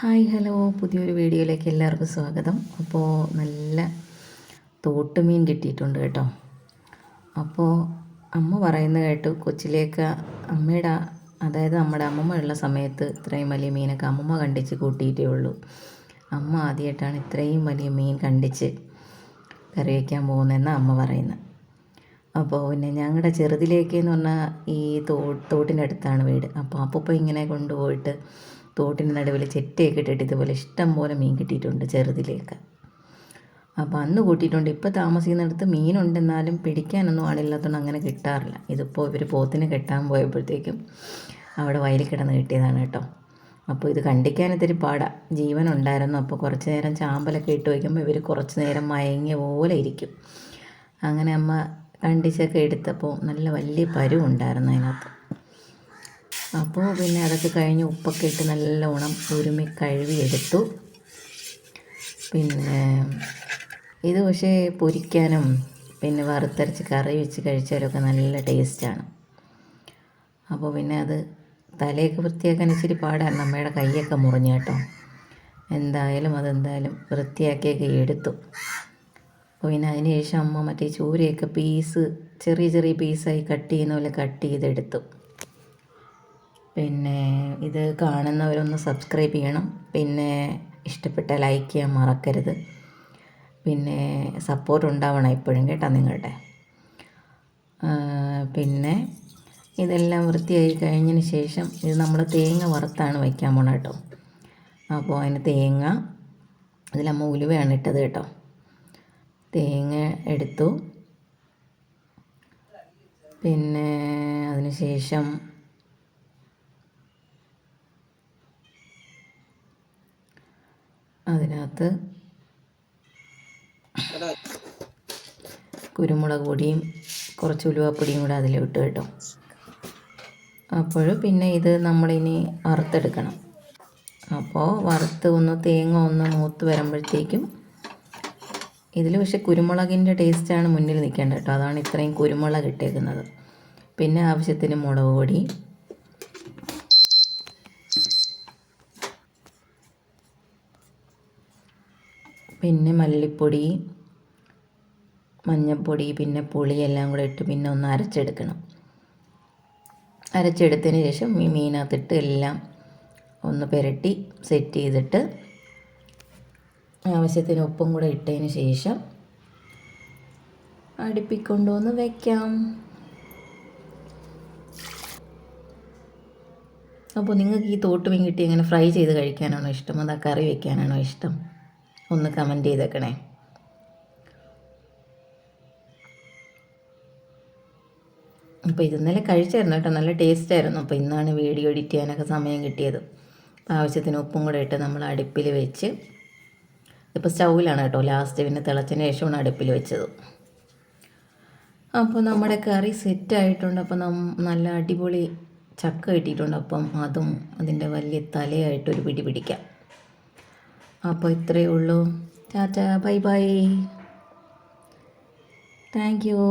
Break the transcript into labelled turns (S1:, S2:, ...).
S1: Hi hello. പുതിയൊരു വീഡിയോയിലേക്ക് എല്ലാവർക്കും സ്വാഗതം. അപ്പോൾ നല്ല തോട്ടുമീൻ കിട്ടിയിട്ടുണ്ട് കേട്ടോ. അപ്പോൾ അമ്മ പറയുന്നത് കേട്ടു കൊച്ചിലേക്ക് അമ്മയുടെ അതായത് നമ്മുടെ അമ്മമ്മ ഉള്ള സമയത്ത് ഇത്രയും വലിയ മീനൊക്കെ അമ്മമ്മ കണ്ടിച്ച് കൂട്ടിയിട്ടേ ഉള്ളൂ. അമ്മ ആദ്യമായിട്ടാണ് ഇത്രയും വലിയ മീൻ കണ്ടിച്ച് കറി വയ്ക്കാൻ പോകുന്നതെന്നാണ് അമ്മ പറയുന്നത്. അപ്പോൾ പിന്നെ ഞങ്ങളുടെ ചെറുതിലേക്ക് എന്ന് പറഞ്ഞാൽ ഈ തോ തോട്ടിന്റെ അടുത്താണ് വീട്. അപ്പോൾ അപ്പോൾ ഇങ്ങനെ കൊണ്ടുപോയിട്ട് തോട്ടിന്റെ നടുവിൽ ചെറ്റയൊക്കെ ഇട്ടിട്ട് ഇതുപോലെ ഇഷ്ടം പോലെ മീൻ കിട്ടിയിട്ടുണ്ട് ചെറുതിലേക്ക്. അപ്പോൾ അന്ന് കൂട്ടിയിട്ടുണ്ട്. ഇപ്പോൾ താമസിക്കുന്നിടത്ത് മീനുണ്ടെന്നാലും പിടിക്കാനൊന്നും ആളില്ലാത്തതുകൊണ്ട് അങ്ങനെ കിട്ടാറില്ല. ഇതിപ്പോൾ ഇവർ പോത്തിന് കെട്ടാൻ പോയപ്പോഴത്തേക്കും അവിടെ വയലിൽ കിടന്ന് കിട്ടിയതാണ് കേട്ടോ. അപ്പോൾ ഇത് കണ്ടിക്കാൻ ഇത്തിരി പാടാ. ജീവൻ ഉണ്ടായിരുന്നു അപ്പോൾ കുറച്ച് നേരം ചാമ്പലൊക്കെ ഇട്ട് വയ്ക്കുമ്പോൾ ഇവർ കുറച്ച് നേരം മയങ്ങിയ പോലെ ഇരിക്കും. അങ്ങനെ അമ്മ കണ്ടിച്ചൊക്കെ എടുത്തപ്പോൾ നല്ല വലിയ പരുവുണ്ടായിരുന്നു അതിനകത്ത്. അപ്പോൾ പിന്നെ അതൊക്കെ കഴിഞ്ഞ് ഉപ്പൊക്കെ ഇട്ട് നല്ലോണം ഉരുമി കഴുകിയെടുത്തു. പിന്നെ ഇത് പക്ഷേ പൊരിക്കാനും പിന്നെ വറുത്തരച്ച് കറി വെച്ച് കഴിച്ചാലൊക്കെ നല്ല ടേസ്റ്റാണ്. അപ്പോൾ പിന്നെ അത് തലയൊക്കെ വൃത്തിയാക്കാൻ ഇച്ചിരി പാടാണ്. അമ്മയുടെ കൈയൊക്കെ മുറിഞ്ഞു കേട്ടോ. എന്തായാലും അതെന്തായാലും വൃത്തിയാക്കിയൊക്കെ എടുത്തു. അപ്പോൾ പിന്നെ അതിന് ശേഷം അമ്മ മറ്റേ ചൂരയൊക്കെ പീസ് ചെറിയ ചെറിയ പീസായി കട്ട് ചെയ്യുന്ന പോലെ കട്ട് ചെയ്തെടുത്തു. പിന്നെ ഇത് കാണുന്നവരൊന്ന് സബ്സ്ക്രൈബ് ചെയ്യണം. പിന്നെ ഇഷ്ടപ്പെട്ട ലൈക്ക് ചെയ്യാൻ മറക്കരുത്. പിന്നെ സപ്പോർട്ട് ഉണ്ടാവണം എപ്പോഴും കേട്ടോ നിങ്ങളുടെ. പിന്നെ ഇതെല്ലാം വൃത്തിയായി കഴിഞ്ഞതിന് ശേഷം ഇത് നമ്മൾ തേങ്ങ വറുത്താണ് വയ്ക്കാൻ പോണ കേട്ടോ. അപ്പോൾ അതിന് തേങ്ങ ഇതിലമ്മ ഉലുവയാണ് ഇട്ടത് കേട്ടോ. തേങ്ങ എടുത്തു. പിന്നെ അതിന് ശേഷം അതിനകത്ത് കുരുമുളക് പൊടിയും കുറച്ച് ഉലുവാപ്പൊടിയും കൂടെ അതിലിട്ട് കേട്ടോ. അപ്പോൾ പിന്നെ ഇത് നമ്മളിനി വറുത്തെടുക്കണം. അപ്പോൾ വറുത്ത് ഒന്ന് തേങ്ങ ഒന്ന് മൂത്ത് വരുമ്പോഴത്തേക്കും ഇതിൽ പക്ഷേ കുരുമുളകിന്റെ ടേസ്റ്റാണ് മുന്നിൽ നിൽക്കേണ്ടത് കേട്ടോ. അതാണ് ഇത്രയും കുരുമുളക് ഇട്ടേക്കുന്നത്. പിന്നെ ആവശ്യത്തിന് മുളക് പൊടി പിന്നെ മല്ലിപ്പൊടി മഞ്ഞൾപ്പൊടി പിന്നെ പുളി എല്ലാം കൂടെ ഇട്ട് പിന്നെ ഒന്ന് അരച്ചെടുക്കണം. അരച്ചെടുത്തതിന് ശേഷം ഈ മീനകത്തിട്ട് എല്ലാം ഒന്ന് പുരട്ടി സെറ്റ് ചെയ്തിട്ട് ആവശ്യത്തിന് ഉപ്പും കൂടെ ഇട്ടതിന് ശേഷം അടുപ്പിക്കൊണ്ടുവന്ന് വയ്ക്കാം അപ്പോൾ നിങ്ങൾക്ക് ഈ തോട്ട് മീൻ കിട്ടി എങ്ങനെ ഫ്രൈ ചെയ്ത് കഴിക്കാനാണോ ഇഷ്ടം? അതാ കറി വയ്ക്കാനാണോ ഇഷ്ടം? ഒന്ന് കമന്റ് ചെയ്തേക്കണേ. അപ്പോൾ ഇന്നലെ കഴിച്ചായിരുന്നു കേട്ടോ നല്ല ടേസ്റ്റ് ആയിരുന്നു. അപ്പോൾ ഇന്നാണ് വീഡിയോ എഡിറ്റ് ചെയ്യാനൊക്കെ സമയം കിട്ടിയത്. ആവശ്യത്തിന് ഉപ്പും കൂടെ ഇട്ട് നമ്മൾ അടുപ്പിൽ വെച്ച് ഇപ്പോൾ സ്റ്റൗവിലാണ് കേട്ടോ ലാസ്റ്റ് പിന്നെ തിളച്ചതിന് ശേഷമാണ് അടുപ്പിൽ വെച്ചത്. അപ്പോൾ നമ്മുടെ കറി സെറ്റായിട്ടുണ്ട് അപ്പോൾ നല്ല അടിപൊളി ചക്ക കിട്ടിയിട്ടുണ്ട്. അപ്പം അതും അതിന്റെ വലിയ തലയായിട്ടൊരു പിടി പിടിക്കാം. അപ്പോൾ ഇത്രയേ ഉള്ളൂ tata bye bye thank U